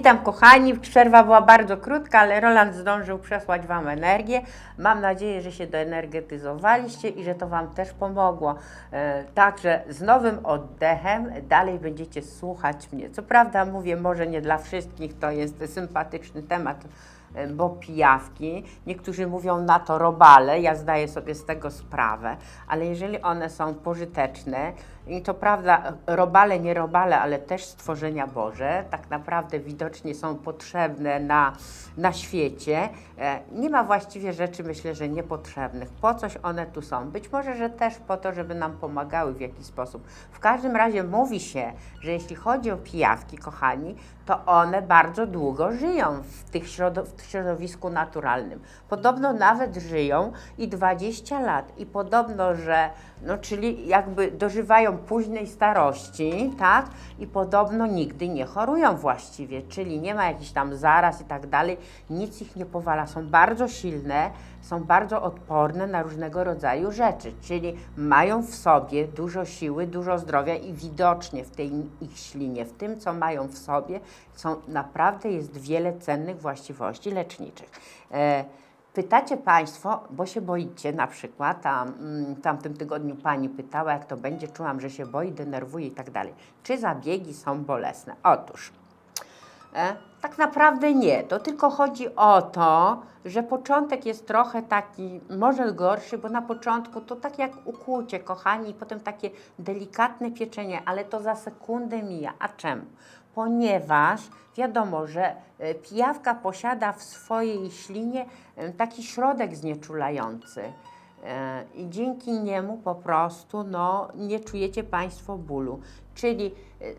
Witam kochani, przerwa była bardzo krótka, ale Roland zdążył przesłać Wam energię. Mam nadzieję, że się doenergetyzowaliście i że to Wam też pomogło. E, Także z nowym oddechem dalej będziecie słuchać mnie. Co prawda mówię, może nie dla wszystkich, to jest sympatyczny temat, e, bo pijawki, niektórzy mówią na to robale, ja zdaję sobie z tego sprawę, ale jeżeli one są pożyteczne, i to prawda, robale, nie robale, ale też stworzenia Boże, tak naprawdę widocznie są potrzebne na, na świecie. E, Nie ma właściwie rzeczy, myślę, że niepotrzebnych. Po coś one tu są? Być może, że też po to, żeby nam pomagały w jakiś sposób. W każdym razie mówi się, że jeśli chodzi o pijawki, kochani, to one bardzo długo żyją w, tych w środowisku naturalnym. Podobno nawet żyją i 20 lat. I podobno, że, no czyli jakby dożywają późnej starości, tak? I podobno nigdy nie chorują właściwie, czyli nie ma jakichś tam zaraz i tak dalej, nic ich nie powala. Są bardzo silne, są bardzo odporne na różnego rodzaju rzeczy, czyli mają w sobie dużo siły, dużo zdrowia i widocznie w tej ich ślinie, w tym, co mają w sobie, są naprawdę jest wiele cennych właściwości leczniczych. E, Pytacie Państwo, bo się boicie, na przykład, tam, mm, w tamtym tygodniu Pani pytała, jak to będzie, czułam, że się boi, denerwuje i tak dalej. Czy zabiegi są bolesne? Otóż, E, Tak naprawdę nie. To tylko chodzi o to, że początek jest trochę taki, może gorszy, bo na początku to tak jak ukłucie, kochani, i potem takie delikatne pieczenie, ale to za sekundę mija. A czemu? Ponieważ wiadomo, że e, pijawka posiada w swojej ślinie e, taki środek znieczulający. E, I dzięki niemu po prostu no, nie czujecie Państwo bólu. Czyli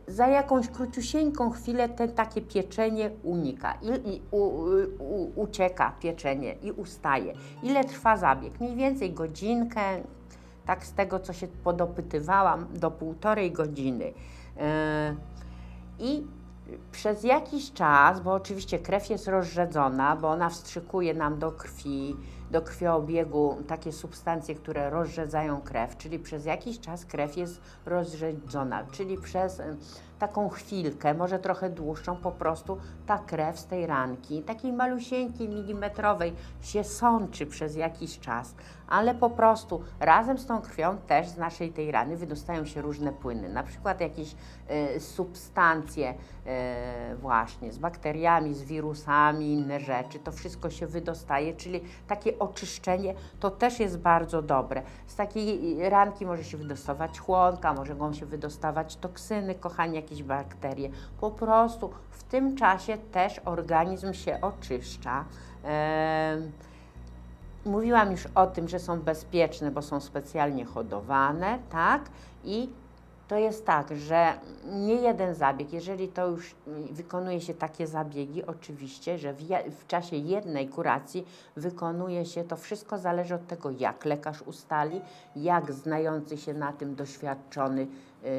za jakąś króciusieńką chwilę te takie pieczenie unika i, i u, u, ucieka pieczenie i ustaje. Ile trwa zabieg? Mniej więcej godzinkę, tak z tego co się podopytywałam, do półtorej godziny. E, I przez jakiś czas, bo oczywiście krew jest rozrzedzona, bo ona wstrzykuje nam do krwi, do krwiobiegu takie substancje, które rozrzedzają krew, czyli przez jakiś czas krew jest rozrzedzona, czyli przez taką chwilkę, może trochę dłuższą, po prostu ta krew z tej ranki, takiej malusieńkiej, milimetrowej, się sączy przez jakiś czas, ale po prostu razem z tą krwią też z naszej tej rany wydostają się różne płyny, na przykład jakieś y, substancje y, właśnie z bakteriami, z wirusami, inne rzeczy, to wszystko się wydostaje, czyli takie oczyszczenie to też jest bardzo dobre. Z takiej ranki może się wydostawać chłonka, mogą się wydostawać toksyny, kochani, jakieś bakterie. Po prostu w tym czasie też organizm się oczyszcza. Mówiłam już o tym, że są bezpieczne, bo są specjalnie hodowane, tak? I to jest tak, że nie jeden zabieg, jeżeli to już wykonuje się takie zabiegi, oczywiście, że w, je- w czasie jednej kuracji wykonuje się, to wszystko zależy od tego, jak lekarz ustali, jak znający się na tym doświadczony, yy,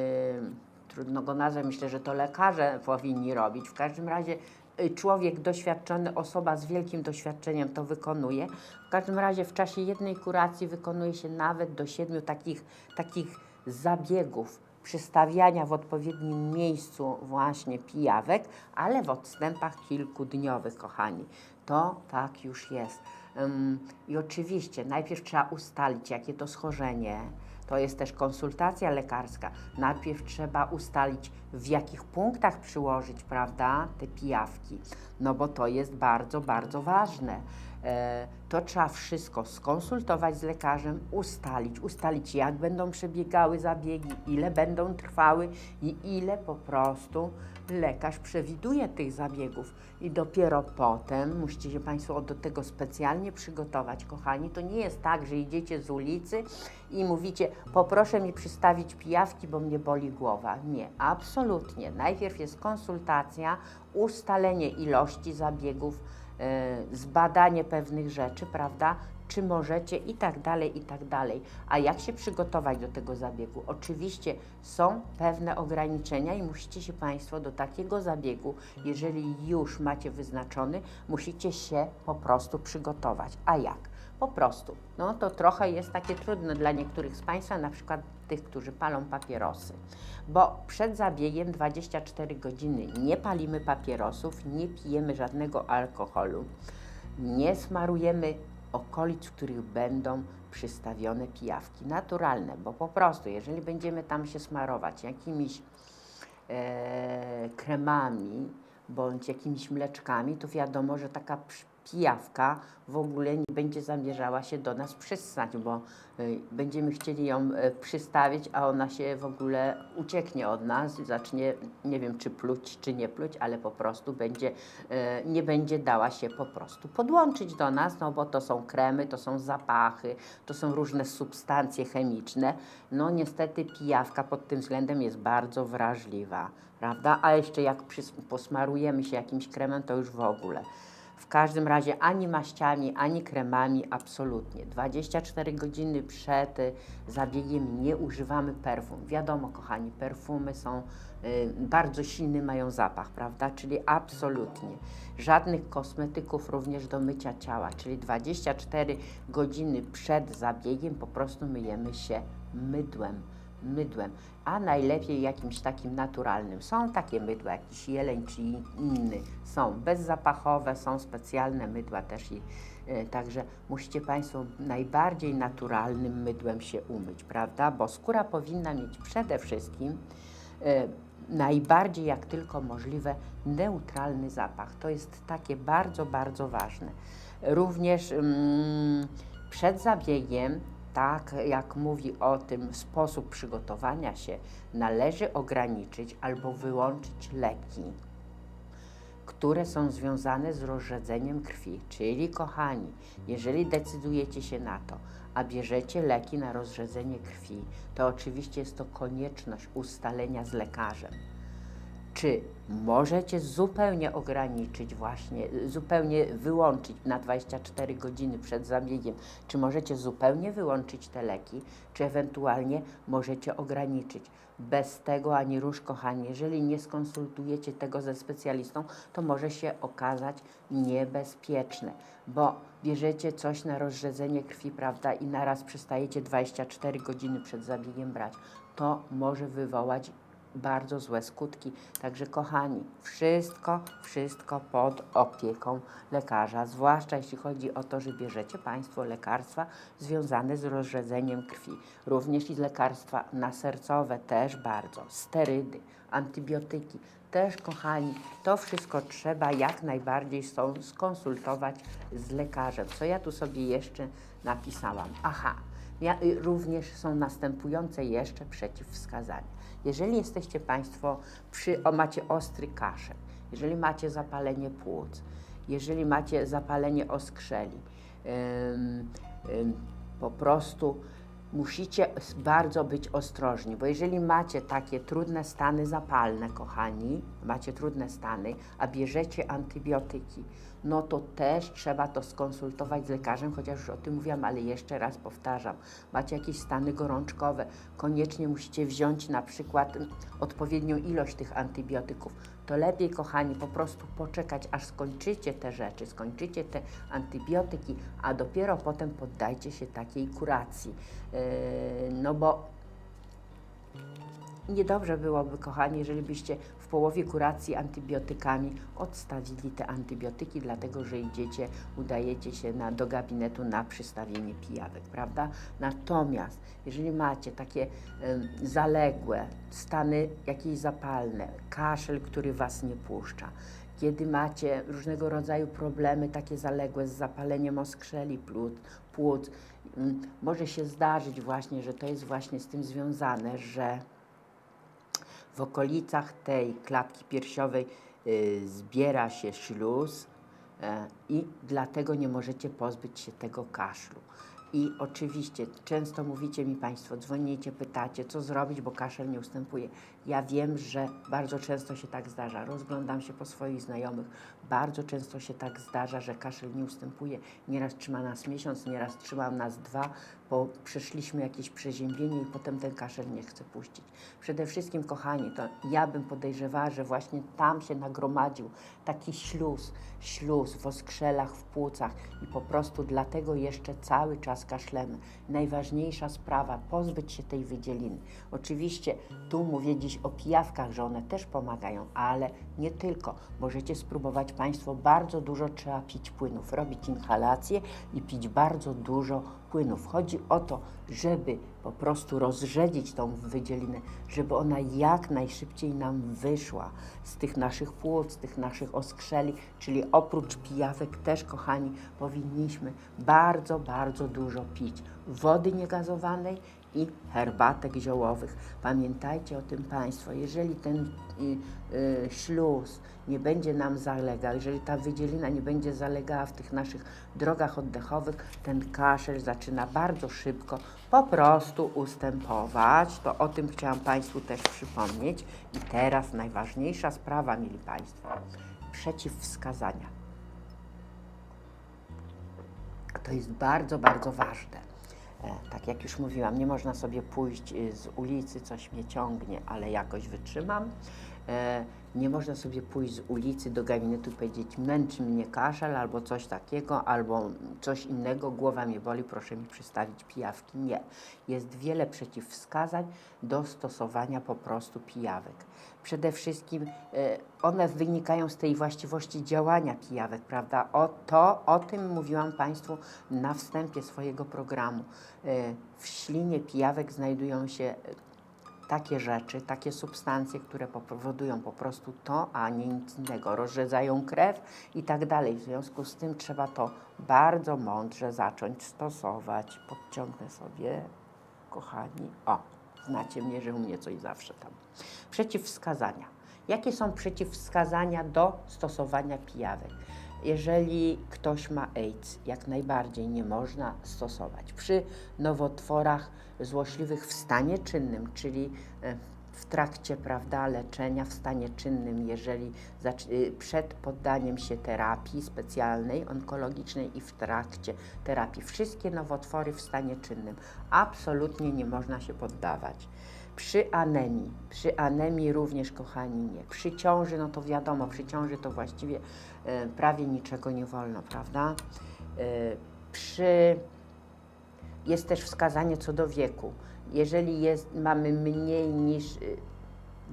trudno go nazwać, myślę, że to lekarze powinni robić. W każdym razie y, człowiek doświadczony, osoba z wielkim doświadczeniem to wykonuje. W każdym razie w czasie jednej kuracji wykonuje się nawet do siedmiu takich, takich zabiegów przystawiania w odpowiednim miejscu właśnie pijawek, ale w odstępach kilkudniowych, kochani. To tak już jest. I oczywiście najpierw trzeba ustalić, jakie to schorzenie, to jest też konsultacja lekarska. Najpierw trzeba ustalić, w jakich punktach przyłożyć, prawda, te pijawki, no bo to jest bardzo, bardzo ważne. E, to trzeba wszystko skonsultować z lekarzem, ustalić, ustalić jak będą przebiegały zabiegi, ile będą trwały i ile po prostu lekarz przewiduje tych zabiegów. I dopiero potem musicie się Państwo do tego specjalnie przygotować, kochani. To nie jest tak, że idziecie z ulicy i mówicie, poproszę mi przystawić pijawki, bo mnie boli głowa. Nie, absolutnie. Najpierw jest konsultacja, ustalenie ilości zabiegów, zbadanie pewnych rzeczy, prawda? Czy możecie i tak dalej, i tak dalej. A jak się przygotować do tego zabiegu? Oczywiście są pewne ograniczenia i musicie się Państwo do takiego zabiegu, jeżeli już macie wyznaczony, musicie się po prostu przygotować. A jak? Po prostu. No to trochę jest takie trudne dla niektórych z Państwa, na przykład tych, którzy palą papierosy. Bo przed zabiegiem 24 godziny nie palimy papierosów, nie pijemy żadnego alkoholu, nie smarujemy okolic, w których będą przystawione pijawki naturalne, bo po prostu, jeżeli będziemy tam się smarować jakimiś e, kremami bądź jakimiś mleczkami, to wiadomo, że taka pijawka w ogóle nie będzie zamierzała się do nas przystać, bo y, będziemy chcieli ją e, przystawić, a ona się w ogóle ucieknie od nas zacznie, nie wiem czy pluć, czy nie pluć, ale po prostu będzie, e, nie będzie dała się po prostu podłączyć do nas, no bo to są kremy, to są zapachy, to są różne substancje chemiczne. No niestety pijawka pod tym względem jest bardzo wrażliwa, prawda? A jeszcze jak posmarujemy się jakimś kremem, to już w ogóle. W każdym razie ani maściami, ani kremami, absolutnie. 24 godziny przed y, zabiegiem nie używamy perfum. Wiadomo, kochani, perfumy są y, bardzo silny, mają zapach, prawda? Czyli absolutnie. Żadnych kosmetyków również do mycia ciała, czyli 24 godziny przed zabiegiem po prostu myjemy się mydłem mydłem, a najlepiej jakimś takim naturalnym. Są takie mydła, jakiś jeleń czy inny, są bezzapachowe, są specjalne mydła też i e, także musicie Państwo najbardziej naturalnym mydłem się umyć, prawda? Bo skóra powinna mieć przede wszystkim e, najbardziej jak tylko możliwe neutralny zapach. To jest takie bardzo, bardzo ważne. Również mm, przed zabiegiem, tak jak mówi o tym sposób przygotowania się, należy ograniczyć albo wyłączyć leki które są związane z rozrzedzeniem krwi. Czyli, kochani, jeżeli decydujecie się na to, a bierzecie leki na rozrzedzenie krwi, to oczywiście jest to konieczność ustalenia z lekarzem. Czy możecie zupełnie ograniczyć, właśnie, zupełnie wyłączyć na 24 godziny przed zabiegiem? Czy możecie zupełnie wyłączyć te leki, czy ewentualnie możecie ograniczyć? Bez tego ani rusz, kochani, jeżeli nie skonsultujecie tego ze specjalistą, to może się okazać niebezpieczne, bo bierzecie coś na rozrzedzenie krwi, prawda, i naraz przestajecie 24 godziny przed zabiegiem brać. To może wywołać bardzo złe skutki. Także kochani, wszystko, wszystko pod opieką lekarza, zwłaszcza jeśli chodzi o to, że bierzecie Państwo lekarstwa związane z rozrzedzeniem krwi. Również i lekarstwa nasercowe też bardzo, sterydy, antybiotyki. Też, kochani, to wszystko trzeba jak najbardziej skonsultować z lekarzem. Co ja tu sobie jeszcze napisałam? Aha, y, również są następujące jeszcze przeciwwskazania. Jeżeli jesteście Państwo, przy, o, macie ostry kaszel, jeżeli macie zapalenie płuc, jeżeli macie zapalenie oskrzeli, ym, ym, po prostu musicie bardzo być ostrożni, bo jeżeli macie takie trudne stany zapalne, kochani, macie trudne stany, a bierzecie antybiotyki, no to też trzeba to skonsultować z lekarzem, chociaż już o tym mówiłam, ale jeszcze raz powtarzam. Macie jakieś stany gorączkowe, koniecznie musicie wziąć na przykład odpowiednią ilość tych antybiotyków. To lepiej, kochani, po prostu poczekać, aż skończycie te rzeczy, skończycie te antybiotyki, a dopiero potem poddajcie się takiej kuracji. Yy, no bo Niedobrze byłoby, kochani, jeżeli byście połowie kuracji antybiotykami odstawili te antybiotyki, dlatego że idziecie, udajecie się na, do gabinetu na przystawienie pijawek, prawda? Natomiast jeżeli macie takie em, zaległe stany jakieś zapalne, kaszel, który was nie puszcza, kiedy macie różnego rodzaju problemy takie zaległe z zapaleniem oskrzeli płuc, płuc mm, może się zdarzyć właśnie, że to jest właśnie z tym związane, że w okolicach tej klatki piersiowej y, zbiera się śluz e, i dlatego nie możecie pozbyć się tego kaszlu. I oczywiście często mówicie mi Państwo, dzwonicie, pytacie, co zrobić, bo kaszel nie ustępuje. Ja wiem, że bardzo często się tak zdarza. Rozglądam się po swoich znajomych. bardzo często się tak zdarza, że kaszel nie ustępuje. Nieraz trzyma nas miesiąc, nieraz trzyma nas dwa, bo przeszliśmy jakieś przeziębienie i potem ten kaszel nie chce puścić. Przede wszystkim, kochani, to ja bym podejrzewała, że właśnie tam się nagromadził taki śluz, śluz w oskrzelach, w płucach i po prostu dlatego jeszcze cały czas kaszlemy. Najważniejsza sprawa, pozbyć się tej wydzieliny. Oczywiście tu mówię dziś o pijawkach, że one też pomagają, ale nie tylko. Możecie spróbować Państwo, bardzo dużo trzeba pić płynów, robić inhalację i pić bardzo dużo płynów. Chodzi o to, żeby po prostu rozrzedzić tą wydzielinę, żeby ona jak najszybciej nam wyszła z tych naszych płuc, z tych naszych oskrzeli, czyli oprócz pijawek też, kochani, powinniśmy bardzo, bardzo dużo pić wody niegazowanej i herbatek ziołowych. Pamiętajcie o tym Państwo, jeżeli ten y, y, śluz nie będzie nam zalegał, jeżeli ta wydzielina nie będzie zalegała w tych naszych drogach oddechowych, ten kaszel zaczyna bardzo szybko po prostu ustępować. To o tym chciałam Państwu też przypomnieć. I teraz najważniejsza sprawa, mili Państwo, przeciwwskazania. To jest bardzo, bardzo ważne. E, tak jak już mówiłam, nie można sobie pójść y, z ulicy, coś mnie ciągnie, ale jakoś wytrzymam. E, nie można sobie pójść z ulicy do gabinetu i powiedzieć, męczy mnie kaszel albo coś takiego, albo coś innego, głowa mnie boli, proszę mi przystawić pijawki. Nie. Jest wiele przeciwwskazań do stosowania po prostu pijawek. Przede wszystkim e, one wynikają z tej właściwości działania pijawek, prawda? O, to, o tym mówiłam Państwu na wstępie swojego programu. E, W ślinie pijawek znajdują się takie rzeczy, takie substancje, które powodują po prostu to, a nie nic innego, rozrzedzają krew i tak dalej. W związku z tym trzeba to bardzo mądrze zacząć stosować. Podciągnę sobie, kochani, o, znacie mnie, że u mnie coś zawsze tam. Przeciwwskazania. Jakie są przeciwwskazania do stosowania pijawek? Jeżeli ktoś ma AIDS, jak najbardziej nie można stosować. Przy nowotworach złośliwych w stanie czynnym, czyli e, w trakcie prawda, leczenia w stanie czynnym, jeżeli y, przed poddaniem się terapii specjalnej, onkologicznej i w trakcie terapii, wszystkie nowotwory w stanie czynnym, absolutnie nie można się poddawać. Przy anemii, przy anemii również, kochani, nie. Przy ciąży, no to wiadomo, przy ciąży to właściwie prawie niczego nie wolno, prawda? E, przy jest też wskazanie co do wieku. Jeżeli jest, mamy mniej niż y,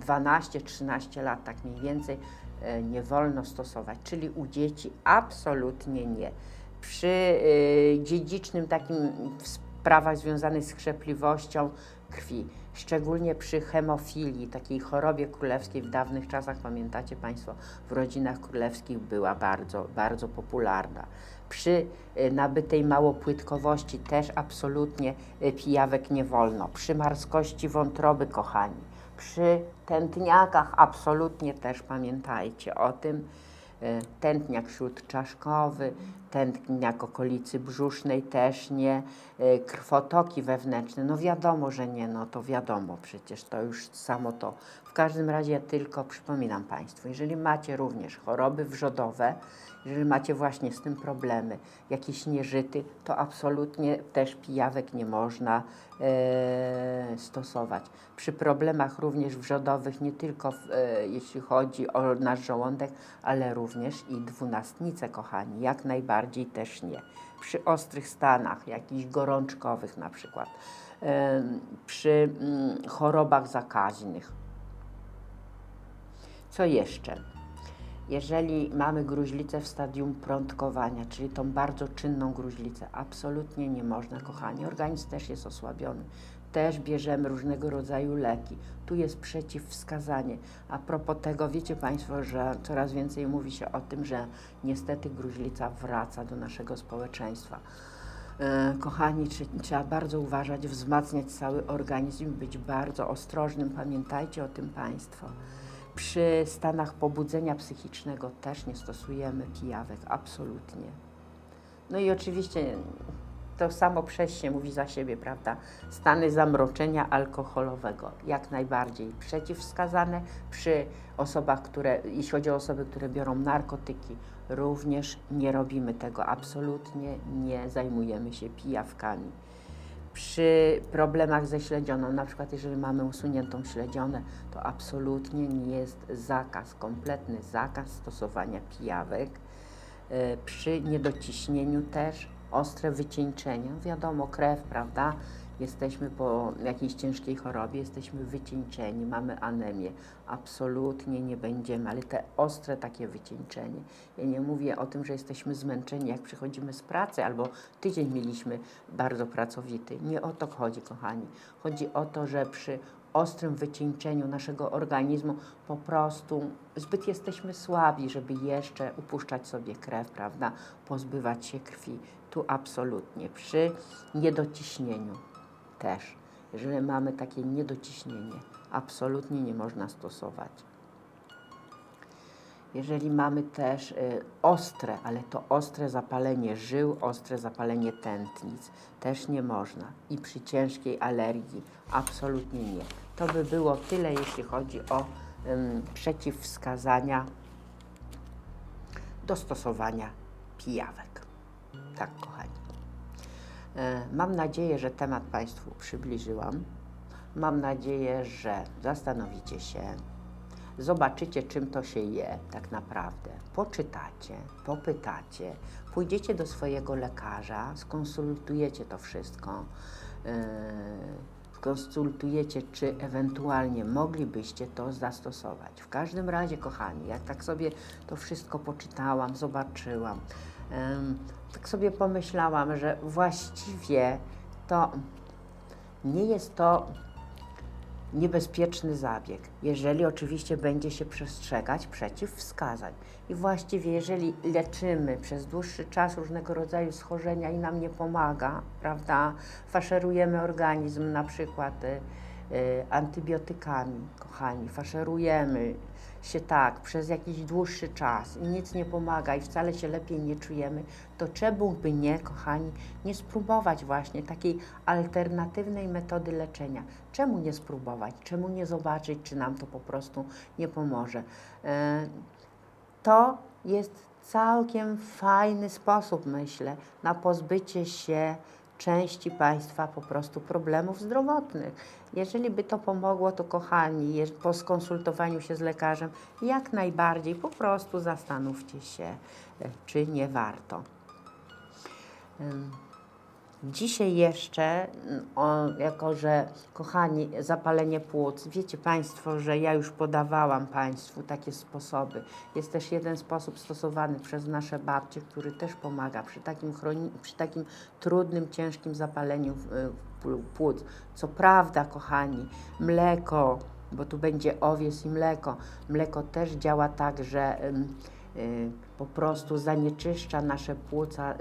12-13 lat, tak mniej więcej, e, nie wolno stosować, czyli u dzieci absolutnie nie. Przy dziedzicznym takim sprawach związanych z krzepliwością krwi, szczególnie przy hemofilii, takiej chorobie królewskiej w dawnych czasach, pamiętacie Państwo, w rodzinach królewskich była bardzo, bardzo popularna. Przy y, nabytej małopłytkowości też absolutnie y, pijawek nie wolno. Przy marskości wątroby, kochani, przy tętniakach absolutnie też pamiętajcie o tym. E, Tętniak śródczaszkowy, tętniak okolicy brzusznej też nie, e, krwotoki wewnętrzne, no wiadomo, że nie, no to wiadomo, przecież to już samo to. W każdym razie ja tylko przypominam Państwu, jeżeli macie również choroby wrzodowe, jeżeli macie właśnie z tym problemy, jakieś nieżyty, to absolutnie też pijawek nie można e, stosować. Przy problemach również wrzodowych, nie tylko w, e, jeśli chodzi o nasz żołądek, ale również i dwunastnicę, kochani, jak najbardziej też nie. Przy ostrych stanach, jakichś gorączkowych na przykład, przy mm, chorobach zakaźnych. Co jeszcze? Jeżeli mamy gruźlicę w stadium prądkowania, czyli tą bardzo czynną gruźlicę, absolutnie nie można, kochani. Organizm też jest osłabiony. Też bierzemy różnego rodzaju leki. Tu jest przeciwwskazanie. A propos tego, wiecie Państwo, że coraz więcej mówi się o tym, że niestety gruźlica wraca do naszego społeczeństwa. E, Kochani, trze- trzeba bardzo uważać, wzmacniać cały organizm, być bardzo ostrożnym. Pamiętajcie o tym Państwo. Przy stanach pobudzenia psychicznego też nie stosujemy pijawek, absolutnie. No i oczywiście to samo prześnie mówi za siebie, prawda? Stany zamroczenia alkoholowego, jak najbardziej przeciwwskazane przy osobach, które, jeśli chodzi o osoby, które biorą narkotyki, również nie robimy tego, absolutnie nie zajmujemy się pijawkami. Przy problemach ze śledzioną, na przykład jeżeli mamy usuniętą śledzionę, to absolutnie nie jest zakaz, kompletny zakaz stosowania pijawek. E, Przy niedociśnieniu też ostre wycieńczenie. Wiadomo, krew, prawda? Jesteśmy po jakiejś ciężkiej chorobie, jesteśmy wycieńczeni, mamy anemię. Absolutnie nie będziemy, ale te ostre takie wycieńczenie. Ja nie mówię o tym, że jesteśmy zmęczeni, jak przychodzimy z pracy, albo tydzień mieliśmy bardzo pracowity. Nie o to chodzi, kochani. Chodzi o to, że przy ostrym wycieńczeniu naszego organizmu po prostu zbyt jesteśmy słabi, żeby jeszcze upuszczać sobie krew, prawda? Pozbywać się krwi. Tu absolutnie. Przy niedociśnieniu też. Jeżeli mamy takie niedociśnienie, absolutnie nie można stosować. Jeżeli mamy też y, ostre, ale to ostre zapalenie żył, ostre zapalenie tętnic, też nie można. I przy ciężkiej alergii absolutnie nie. To by było tyle, jeśli chodzi o ym, przeciwwskazania do stosowania pijawek. Tak, kochani. E, Mam nadzieję, że temat Państwu przybliżyłam. Mam nadzieję, że zastanowicie się, zobaczycie, czym to się je tak naprawdę. Poczytacie, popytacie, pójdziecie do swojego lekarza, skonsultujecie to wszystko. Yy, Skonsultujecie, czy ewentualnie moglibyście to zastosować. W każdym razie, kochani, jak tak sobie to wszystko poczytałam, zobaczyłam, em, tak sobie pomyślałam, że właściwie to nie jest to niebezpieczny zabieg, jeżeli oczywiście będzie się przestrzegać przeciwwskazań. I właściwie, jeżeli leczymy przez dłuższy czas różnego rodzaju schorzenia i nam nie pomaga, prawda, faszerujemy organizm na przykład y, y, antybiotykami, kochani, faszerujemy się tak przez jakiś dłuższy czas i nic nie pomaga i wcale się lepiej nie czujemy, to czemu by nie, kochani, nie spróbować właśnie takiej alternatywnej metody leczenia? Czemu nie spróbować? Czemu nie zobaczyć, czy nam to po prostu nie pomoże? E, To jest całkiem fajny sposób, myślę, na pozbycie się części Państwa po prostu problemów zdrowotnych. Jeżeli by to pomogło, to kochani, po skonsultowaniu się z lekarzem, jak najbardziej po prostu zastanówcie się, e, czy nie warto. Dzisiaj jeszcze, o, jako że kochani, zapalenie płuc, wiecie Państwo, że ja już podawałam Państwu takie sposoby. Jest też jeden sposób stosowany przez nasze babcie, który też pomaga przy takim, chroni- przy takim trudnym, ciężkim zapaleniu płuc. Co prawda, kochani, mleko, bo tu będzie owies i mleko, mleko też działa tak, że po prostu zanieczyszcza nasze płuca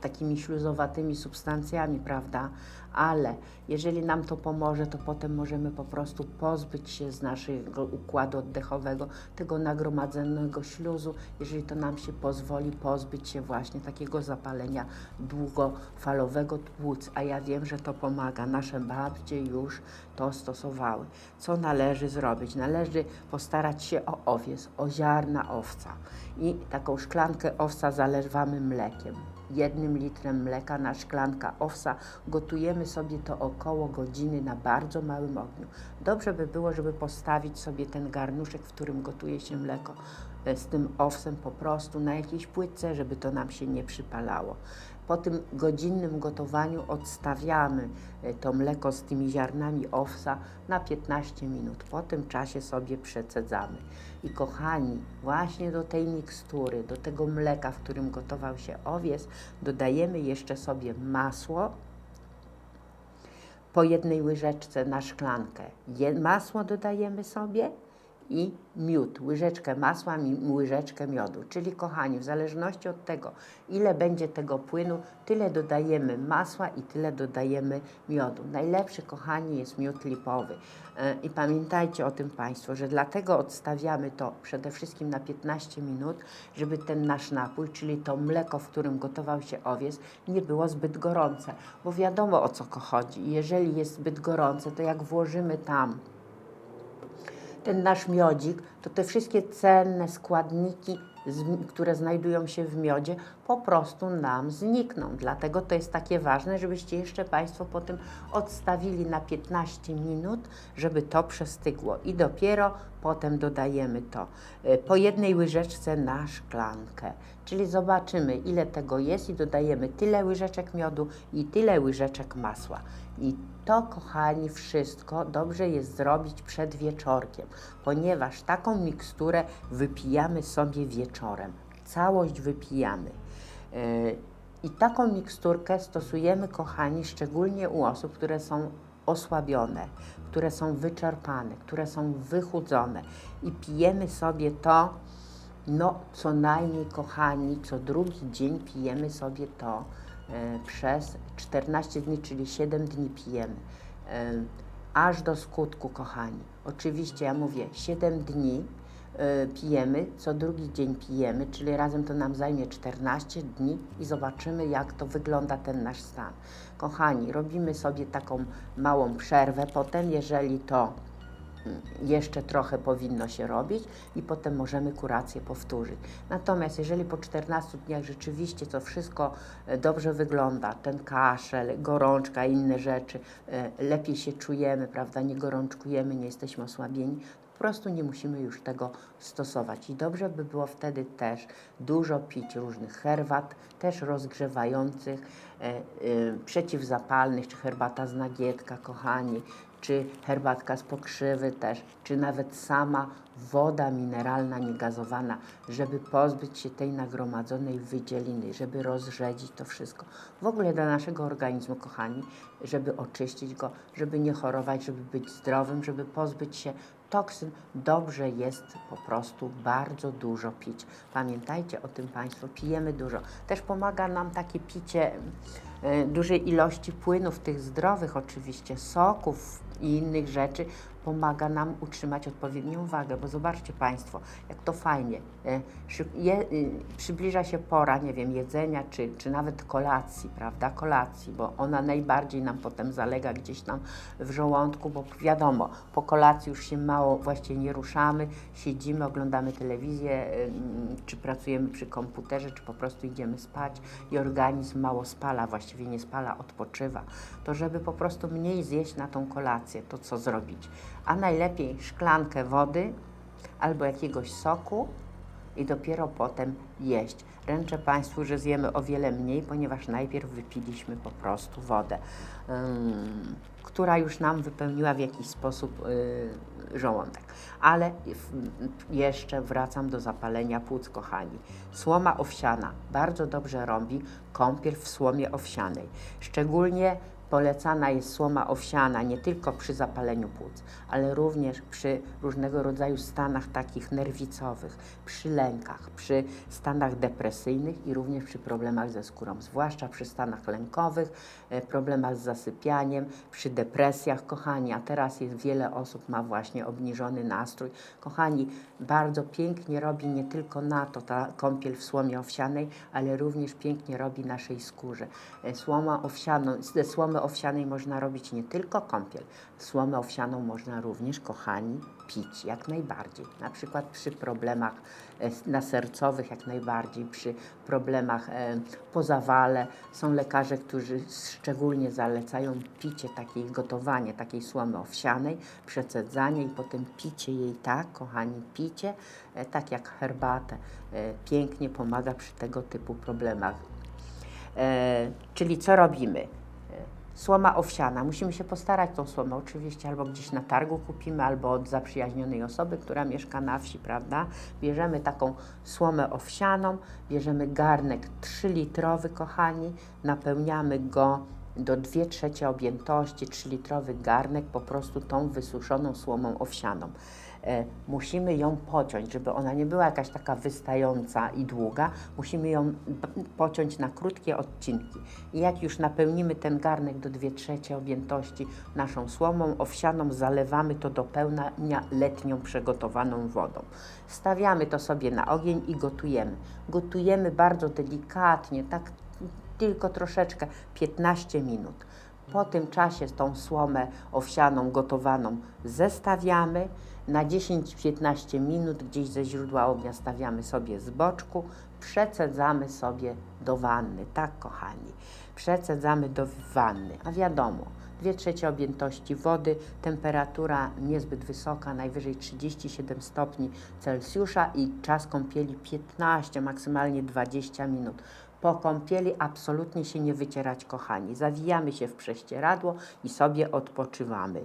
takimi śluzowatymi substancjami, prawda? Ale jeżeli nam to pomoże, to potem możemy po prostu pozbyć się z naszego układu oddechowego tego nagromadzonego śluzu, jeżeli to nam się pozwoli pozbyć się właśnie takiego zapalenia długofalowego płuc. A ja wiem, że to pomaga. Nasze babcie już to stosowały. Co należy zrobić? Należy postarać się o owiec, o ziarna owca i taką szklankę owca zalewamy mlekiem. Jednym litrem mleka na szklanka owsa gotujemy sobie to około godziny na bardzo małym ogniu. Dobrze by było, żeby postawić sobie ten garnuszek, w którym gotuje się mleko e, z tym owsem po prostu na jakiejś płytce, żeby to nam się nie przypalało. Po tym godzinnym gotowaniu odstawiamy e, to mleko z tymi ziarnami owsa na 15 minut. Po tym czasie sobie przecedzamy. I kochani, właśnie do tej mikstury, do tego mleka, w którym gotował się owiec, dodajemy jeszcze sobie masło po jednej łyżeczce na szklankę. Masło dodajemy sobie i miód, łyżeczkę masła, mi- łyżeczkę miodu. Czyli kochani, w zależności od tego, ile będzie tego płynu, tyle dodajemy masła i tyle dodajemy miodu. Najlepszy, kochani, jest miód lipowy. E, I pamiętajcie o tym Państwo, że dlatego odstawiamy to przede wszystkim na 15 minut, żeby ten nasz napój, czyli to mleko, w którym gotował się owiec, nie było zbyt gorące. Bo wiadomo o co chodzi. Jeżeli jest zbyt gorące, to jak włożymy tam ten nasz miodzik, to te wszystkie cenne składniki, które znajdują się w miodzie, po prostu nam znikną. Dlatego to jest takie ważne, żebyście jeszcze Państwo po tym odstawili na 15 minut, żeby to przestygło. I dopiero potem dodajemy to e, po jednej łyżeczce na szklankę. Czyli zobaczymy, ile tego jest i dodajemy tyle łyżeczek miodu i tyle łyżeczek masła. I to, kochani, wszystko dobrze jest zrobić przed wieczorkiem, ponieważ taką miksturę wypijamy sobie wieczorem. Całość wypijamy. Yy, I taką miksturkę stosujemy, kochani, szczególnie u osób, które są osłabione, które są wyczerpane, które są wychudzone. I pijemy sobie to, no co najmniej, kochani, co drugi dzień pijemy sobie to przez 14 dni, czyli 7 dni pijemy. E, aż do skutku, kochani. Oczywiście ja mówię 7 dni e, pijemy, co drugi dzień pijemy, czyli razem to nam zajmie 14 dni i zobaczymy, jak to wygląda ten nasz stan. Kochani, robimy sobie taką małą przerwę, potem jeżeli to jeszcze trochę powinno się robić i potem możemy kurację powtórzyć. Natomiast jeżeli po 14 dniach rzeczywiście to wszystko e, dobrze wygląda, ten kaszel, gorączka, inne rzeczy, e, lepiej się czujemy, prawda, nie gorączkujemy, nie jesteśmy osłabieni, po prostu nie musimy już tego stosować. I dobrze by było wtedy też dużo pić różnych herbat, też rozgrzewających, e, przeciwzapalnych, czy herbata z nagietka, kochani, czy herbatka z pokrzywy też, czy nawet sama woda mineralna niegazowana, żeby pozbyć się tej nagromadzonej wydzieliny, żeby rozrzedzić to wszystko. W ogóle dla naszego organizmu, kochani, żeby oczyścić go, żeby nie chorować, żeby być zdrowym, żeby pozbyć się toksyn, dobrze jest po prostu bardzo dużo pić. Pamiętajcie o tym Państwo, pijemy dużo. Też pomaga nam takie picie dużej ilości płynów, tych zdrowych oczywiście, soków i innych rzeczy, pomaga nam utrzymać odpowiednią wagę, bo zobaczcie Państwo, jak to fajnie. e, Je, y, przybliża się pora, nie wiem, jedzenia, czy, czy nawet kolacji, prawda, kolacji, bo ona najbardziej nam potem zalega gdzieś tam w żołądku, bo wiadomo, po kolacji już się mało właściwie nie ruszamy, siedzimy, oglądamy telewizję, czy pracujemy przy komputerze, czy po prostu idziemy spać i organizm mało spala, właściwie nie spala, odpoczywa. To żeby po prostu mniej zjeść na tą kolację, to co zrobić? A najlepiej szklankę wody albo jakiegoś soku i dopiero potem jeść. Ręczę Państwu, że zjemy o wiele mniej, ponieważ najpierw wypiliśmy po prostu wodę, która już nam wypełniła w jakiś sposób y, żołądek. Ale w, jeszcze wracam do zapalenia płuc, kochani. Słoma owsiana bardzo dobrze robi kąpiel w słomie owsianej. Szczególnie Polecana jest słoma owsiana nie tylko przy zapaleniu płuc, ale również przy różnego rodzaju stanach takich nerwicowych, przy lękach, przy stanach depresyjnych i również przy problemach ze skórą, zwłaszcza przy stanach lękowych, e, problemach z zasypianiem, przy depresjach, kochani, a teraz jest wiele osób ma właśnie obniżony nastrój. Kochani, bardzo pięknie robi nie tylko na to ta kąpiel w słomie owsianej, ale również pięknie robi naszej skórze. E, Słoma owsianą, ze słomy owsianej można robić nie tylko kąpiel, słomę owsianą można również, kochani, pić jak najbardziej. Na przykład przy problemach e, nasercowych jak najbardziej, przy problemach e, po zawale. Są lekarze, którzy szczególnie zalecają picie takiej, gotowanie takiej słomy owsianej, przecedzanie i potem picie jej tak, kochani, picie, e, tak jak herbatę, pięknie pomaga przy tego typu problemach. Czyli co robimy? Słoma owsiana. Musimy się postarać tą słomę oczywiście albo gdzieś na targu kupimy, albo od zaprzyjaźnionej osoby, która mieszka na wsi, prawda? Bierzemy taką słomę owsianą, bierzemy garnek 3-litrowy, kochani, napełniamy go do 2 trzecie objętości, 3-litrowy garnek po prostu tą wysuszoną słomą owsianą. E, musimy ją pociąć, żeby ona nie była jakaś taka wystająca i długa, musimy ją pociąć na krótkie odcinki. I jak już napełnimy ten garnek do 2 trzecie objętości naszą słomą owsianą, zalewamy to do pełnia letnią przygotowaną wodą. Stawiamy to sobie na ogień i gotujemy. Gotujemy bardzo delikatnie, tak tylko troszeczkę, 15 minut. Po tym czasie tą słomę owsianą gotowaną zestawiamy. Na 10-15 minut gdzieś ze źródła ognia stawiamy sobie z boczku, przecedzamy sobie do wanny, tak kochani. Przecedzamy do wanny, a wiadomo, 2 trzecie objętości wody, temperatura niezbyt wysoka, najwyżej 37 stopni Celsjusza i czas kąpieli 15, maksymalnie 20 minut. Po kąpieli absolutnie się nie wycierać, kochani. Zawijamy się w prześcieradło i sobie odpoczywamy.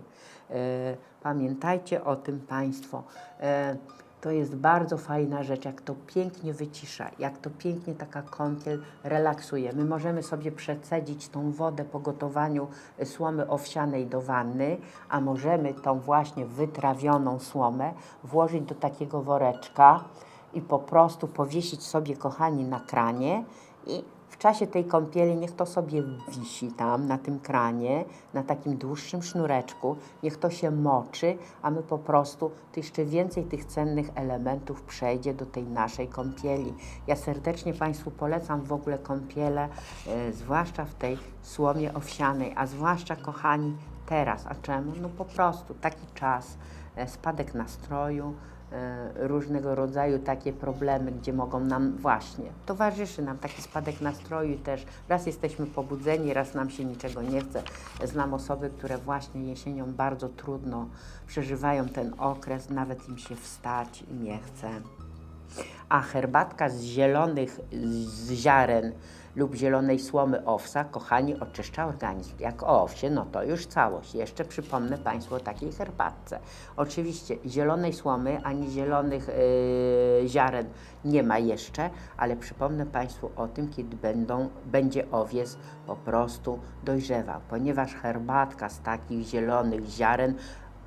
E, pamiętajcie o tym Państwo. E, to jest bardzo fajna rzecz, jak to pięknie wycisza, jak to pięknie taka kąpiel relaksuje. My możemy sobie przecedzić tą wodę po gotowaniu y, słomy owsianej do wanny, a możemy tą właśnie wytrawioną słomę włożyć do takiego woreczka i po prostu powiesić sobie, kochani, na kranie i czasie tej kąpieli niech to sobie wisi tam na tym kranie, na takim dłuższym sznureczku, niech to się moczy, a my po prostu to jeszcze więcej tych cennych elementów przejdzie do tej naszej kąpieli. Ja serdecznie Państwu polecam w ogóle kąpiele, e, zwłaszcza w tej słomie owsianej, a zwłaszcza kochani teraz. A czemu? No po prostu taki czas, e, spadek nastroju, różnego rodzaju takie problemy, gdzie mogą nam właśnie, towarzyszy nam taki spadek nastroju też. Raz jesteśmy pobudzeni, raz nam się niczego nie chce. Znam osoby, które właśnie jesienią bardzo trudno przeżywają ten okres, nawet im się wstać nie chce. A herbatka z zielonych z ziaren lub zielonej słomy owsa, kochani, oczyszcza organizm. Jak o owsie, no to już całość. Jeszcze przypomnę Państwu o takiej herbatce. Oczywiście zielonej słomy ani zielonych yy, ziaren nie ma jeszcze, ale przypomnę Państwu o tym, kiedy będą, będzie owiec po prostu dojrzewał, ponieważ herbatka z takich zielonych ziaren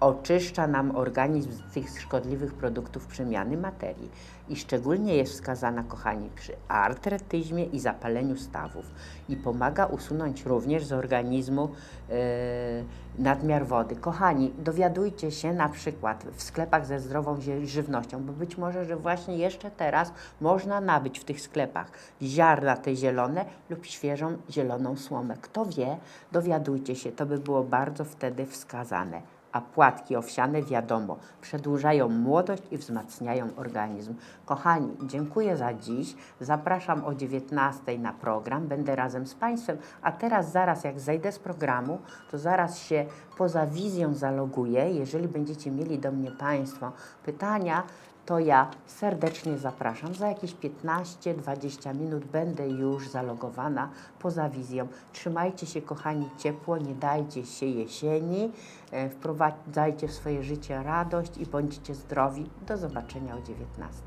oczyszcza nam organizm z tych szkodliwych produktów przemiany materii i szczególnie jest wskazana, kochani, przy artretyzmie i zapaleniu stawów i pomaga usunąć również z organizmu e, nadmiar wody. Kochani, dowiadujcie się na przykład w sklepach ze zdrową żywnością, bo być może, że właśnie jeszcze teraz można nabyć w tych sklepach ziarna te zielone lub świeżą zieloną słomę. Kto wie, dowiadujcie się, to by było bardzo wtedy wskazane a płatki owsiane, wiadomo, przedłużają młodość i wzmacniają organizm. Kochani, dziękuję za dziś. Zapraszam o 19 na program. Będę razem z Państwem, a teraz zaraz jak zejdę z programu, to zaraz się poza wizją zaloguję. Jeżeli będziecie mieli do mnie Państwo pytania, to ja serdecznie zapraszam. Za jakieś 15-20 minut będę już zalogowana poza wizją. Trzymajcie się, kochani, ciepło, nie dajcie się jesieni, e, wprowadzajcie w swoje życie radość i bądźcie zdrowi. Do zobaczenia o 19.